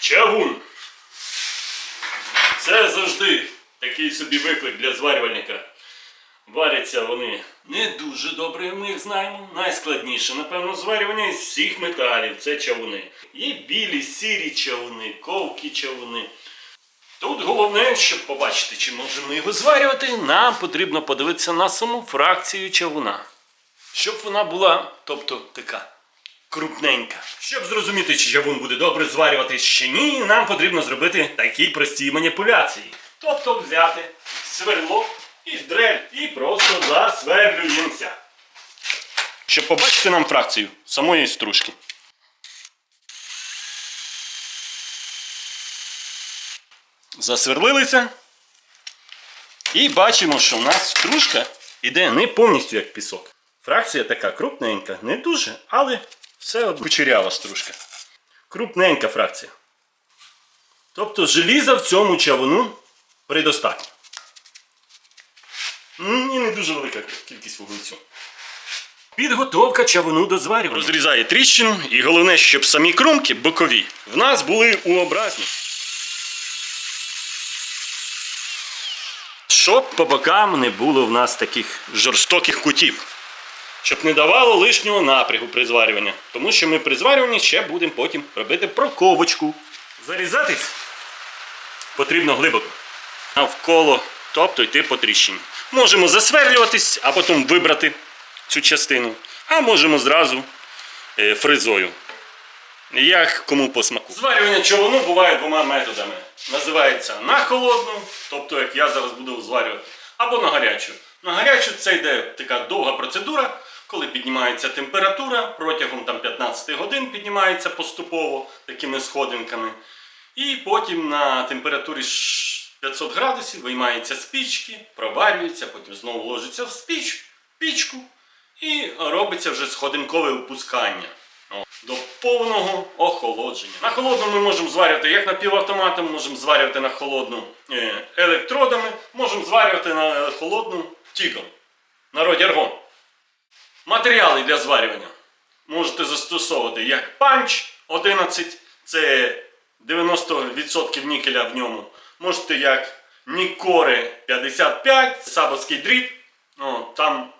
Чавун. Це завжди такий собі виклик для зварювальника. Варяться вони не дуже добре, ми їх знаємо. Найскладніше, напевно, зварювання із всіх металів це чавуни. Є білі, сірі чавуни, ковкі чавуни. Тут головне, щоб побачити, чи можемо його зварювати, нам потрібно подивитися на саму фракцію чавуна. Щоб вона була, тобто така крупненька. Щоб зрозуміти, чи чавун буде добре зварюватись чи ні, нам потрібно зробити такі прості маніпуляції. Тобто взяти сверло і дрель і просто засверлюємося. Щоб побачити нам фракцію самої стружки. Засверлилися. І бачимо, що в нас стружка іде не повністю як пісок. Фракція така крупненька, не дуже, але все одно кучерява стружка. Крупненька фракція. Тобто желіза в цьому чавуну предостатньо. І не дуже велика кількість вуглецю. Підготовка чавуну до зварювання. Розрізає тріщину, і головне, щоб самі кромки бокові в нас були уобразні. Щоб по бокам не було в нас таких жорстоких кутів. Щоб не давало лишнього напрягу при зварюванні. Тому що ми при зварюванні ще будемо потім робити проковочку. Зарізатись потрібно глибоко. Навколо, тобто йти по тріщині. Можемо засверлюватись, а потім вибрати цю частину. А можемо зразу е, фрезою. Як кому по смаку. Зварювання човуну буває двома методами. Називається на холодну, тобто як я зараз буду зварювати, або на гарячу. На гарячу це йде така довга процедура, коли піднімається температура, протягом там, 15 годин піднімається поступово такими сходинками. І потім на температурі 500 градусів виймається з пічки, проварюється, потім знову ложиться в спіч, пічку і робиться вже сходинкове опускання. До повного охолодження. На холодну ми можемо зварювати як напівавтоматом, можемо зварювати на холодну е, електродами, можемо зварювати на холодну тіком. Народі аргон. Матеріали для зварювання можете застосовувати як панч 11, це 90% нікеля в ньому. Можете як Нікори 55, сабовський дріт. О, там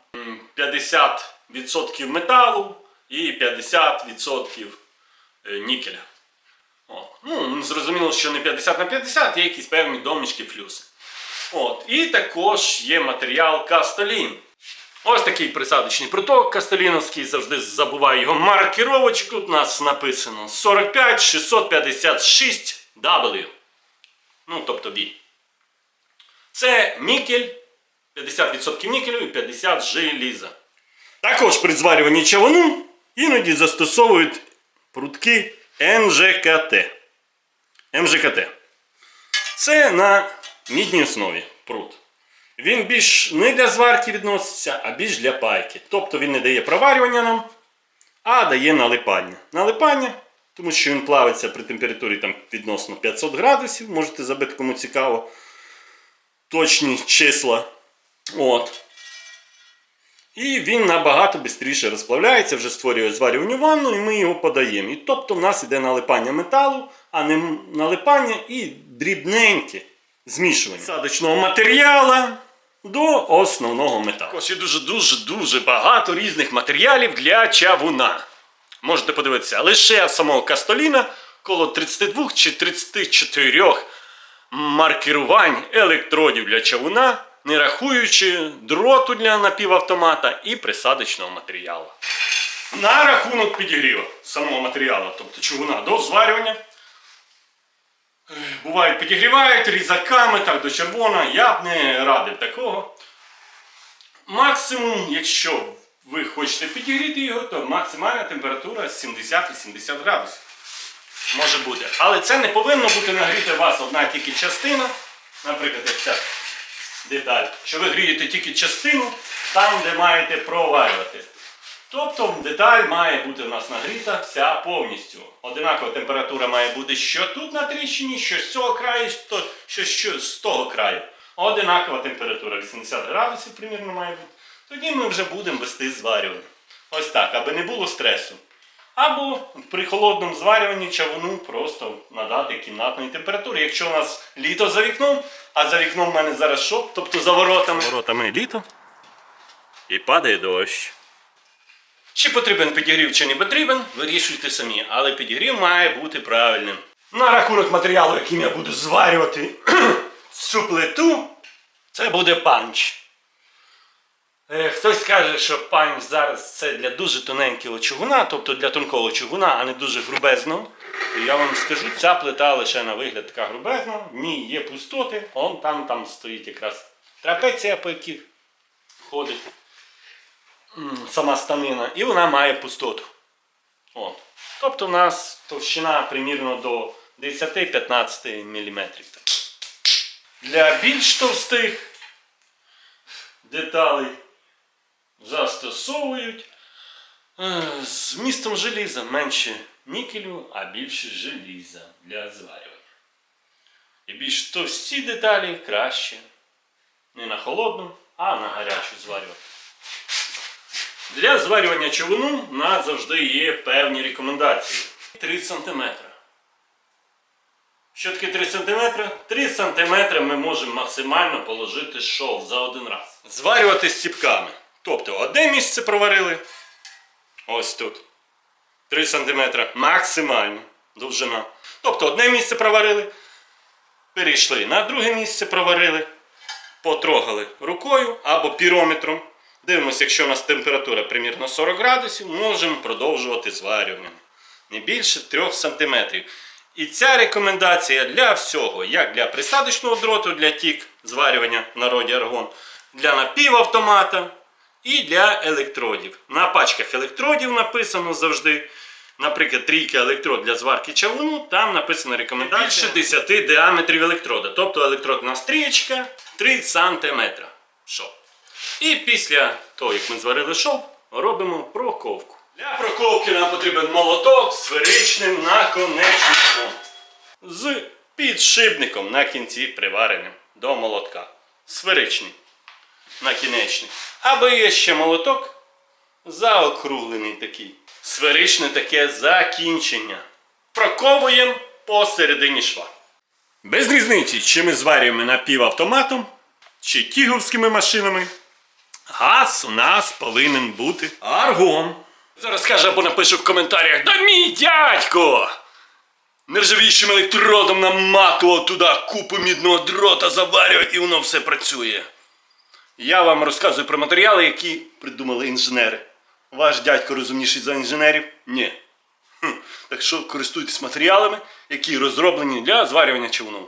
50% металу і 50% е, нікеля. О, ну, зрозуміло, що не 50 на 50, є якісь певні домішки плюси. От. І також є матеріал Кастолін. Ось такий присадочний проток Кастоліновський, завжди забуваю його маркіровочку. У нас написано 45 656 W. Ну, тобто B. Це нікель, 50% нікелю і 50 желіза. Також при зварюванні чавуну іноді застосовують прутки МЖКТ. МЖКТ. Це на мідній основі прут. Він більш не для зварки відноситься, а більш для пайки. Тобто він не дає проварювання нам, а дає налипання. Налипання, тому що він плавиться при температурі там, відносно 500 градусів. Можете забити, кому цікаво, точні числа. От. І він набагато швидше розплавляється, вже створює зварювальну ванну, і ми його подаємо. І тобто в нас іде налипання металу, а не налипання і дрібненьке змішування садочного матеріалу до основного металу. Також є дуже-дуже дуже багато різних матеріалів для чавуна. Можете подивитися, лише самого Кастоліна коло 32 чи 34 маркерувань електродів для чавуна, не рахуючи дроту для напівавтомата і присадочного матеріалу. На рахунок підігріву самого матеріалу, тобто чавуна до зварювання. Бувають підігрівають різаками так до червона. Я б не радив такого. Максимум, якщо ви хочете підігріти його, то максимальна температура 70-80 градусів може бути. Але це не повинно бути нагріти вас одна тільки частина, наприклад, ця деталь, що ви грієте тільки частину там, де маєте проварювати. Тобто деталь має бути у нас нагріта вся повністю. Одинакова температура має бути що тут на тріщині, що з цього краю, що, що, з того краю. Одинакова температура 80 градусів примірно має бути. Тоді ми вже будемо вести зварювання. Ось так, аби не було стресу. Або при холодному зварюванні чавуну просто надати кімнатної температури. Якщо у нас літо за вікном, а за вікном в мене зараз що? Тобто за воротами. Воротами літо. І падає дощ. Чи потрібен підігрів, чи не потрібен, вирішуйте самі. Але підігрів має бути правильним. На рахунок матеріалу, яким я буду зварювати цю плиту, це буде панч. Е, Хтось каже, що панч зараз це для дуже тоненького чугуна, тобто для тонкого чугуна, а не дуже грубезного. І я вам скажу, ця плита лише на вигляд така грубезна, в ній є пустоти, он там, там стоїть якраз трапеція, по яких ходить сама станина, і вона має пустоту. От. Тобто в нас товщина примірно до 10-15 мм. Для більш товстих деталей застосовують е, з містом желіза менше нікелю, а більше желіза для зварювання. І більш товсті деталі краще не на холодну, а на гарячу зварювати. Для зварювання човуну у нас завжди є певні рекомендації. 3 см. Що таке 3 см? 3 см ми можемо максимально положити шов за один раз. Зварювати з ціпками. Тобто одне місце проварили. Ось тут. 3 см максимально довжина. Тобто одне місце проварили. Перейшли на друге місце, проварили. Потрогали рукою або пірометром. Дивимося, якщо у нас температура примірно 40 градусів, можемо продовжувати зварювання. Не більше 3 см. І ця рекомендація для всього, як для присадочного дроту, для тік зварювання в народі аргон, для напівавтомата і для електродів. На пачках електродів написано завжди. Наприклад, трійка електрод для зварки чавуну, там написана рекомендація більше 10 діаметрів електрода. Тобто електродна стрічка 3 см. Шов. І після того, як ми зварили шов, робимо проковку. Для проковки нам потрібен молоток з сферичним наконечником. З підшипником на кінці привареним до молотка. Сферичний накінечник. Або є ще молоток заокруглений такий. Сферичне таке закінчення. Проковуємо посередині шва. Без різниці, чи ми зварюємо напівавтоматом, чи тіговськими машинами. Газ у нас повинен бути аргон. Зараз скаже або напише в коментарях: Да мій дядько! Нержавіючим електродом наматував туди купу мідного дрота, заварював і воно все працює. Я вам розказую про матеріали, які придумали інженери. Ваш дядько розумніший за інженерів? Ні. Хм. Так що користуйтесь матеріалами, які розроблені для зварювання човну.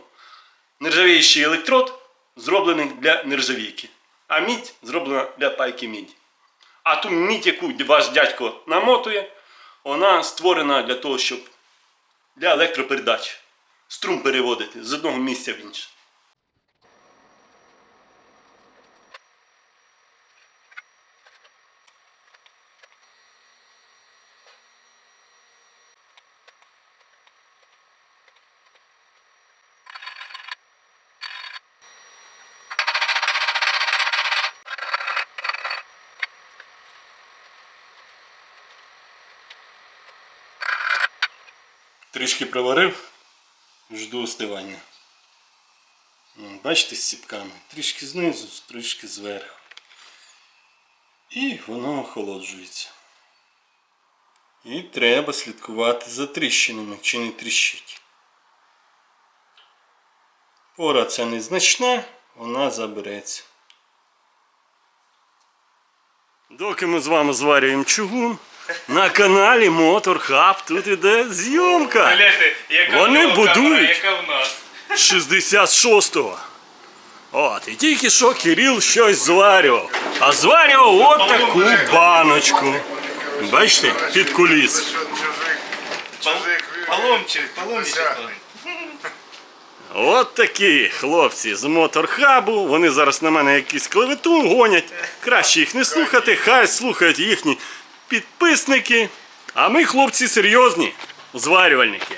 Нержавіючий електрод зроблений для нержавійки, а мідь зроблена для пайки мідь. А ту мідь, яку ваш дядько намотує, вона створена для того, щоб для електропередач струм переводити з одного місця в інше. Трішки проварив, жду остивання. Бачите, з ціпками. Трішки знизу, трішки зверху. І воно охолоджується. І треба слідкувати за тріщинами, чи не тріщить. Пора ця незначна, вона забереться. Доки ми з вами зварюємо чугун, на каналі Мотор Хаб тут іде зйомка. Гляньте, яка Вони камера, будують. яка в нас. 66-го. От, і тільки що Кирил щось зварював. А зварював от таку баночку. Бачите, під куліс. Паломчик, паломчик. От такі хлопці з моторхабу. Вони зараз на мене якісь клевету гонять. Краще їх не слухати, хай слухають їхні підписники. А ми, хлопці, серйозні, зварювальники.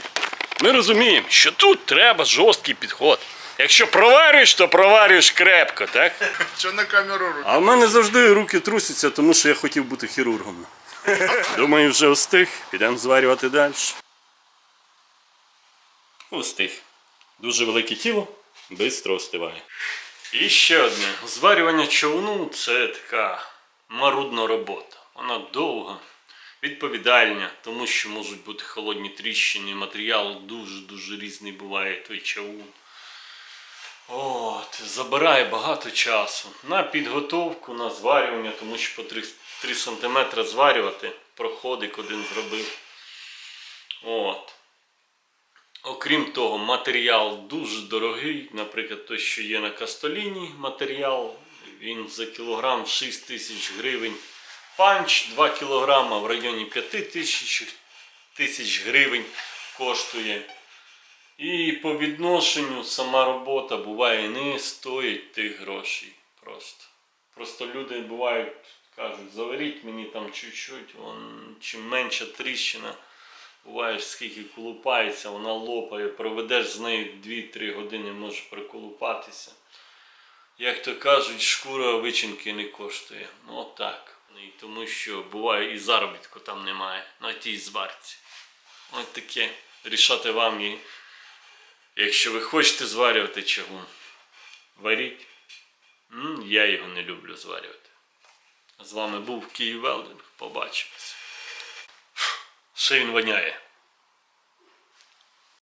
Ми розуміємо, що тут треба жорсткий підход. Якщо проварюєш, то проварюєш крепко, так? Що на камеру руки? А в мене завжди руки трусяться, тому що я хотів бути хірургом. Думаю, вже встиг. Підемо зварювати далі. Устиг. Дуже велике тіло, швидко остиває. І ще одне. Зварювання човну це така марудна робота. Вона довга, відповідальна, тому що можуть бути холодні тріщини, матеріал дуже-дуже різний буває той човун. От, забирає багато часу на підготовку, на зварювання, тому що по 3, 3 см зварювати, проходик один зробив. От. Окрім того, матеріал дуже дорогий. Наприклад, той, що є на Кастоліні матеріал, він за кілограм 6 тисяч гривень. Панч 2 кілограма в районі 5 тисяч, гривень коштує. І по відношенню сама робота буває не стоїть тих грошей. Просто. Просто люди бувають, кажуть, заваріть мені там чуть-чуть, чим менша тріщина, буває, скільки колупається, вона лопає, проведеш з нею 2-3 години, може приколупатися. Як то кажуть, шкура вичинки не коштує. Ну отак. І тому що буває і заробітку там немає на тій зварці. Ось таке. Рішати вам і Якщо ви хочете зварювати чавун, варіть. М, Я його не люблю зварювати. З вами був Київ Велдинг. Побачимось. Ще він воняє.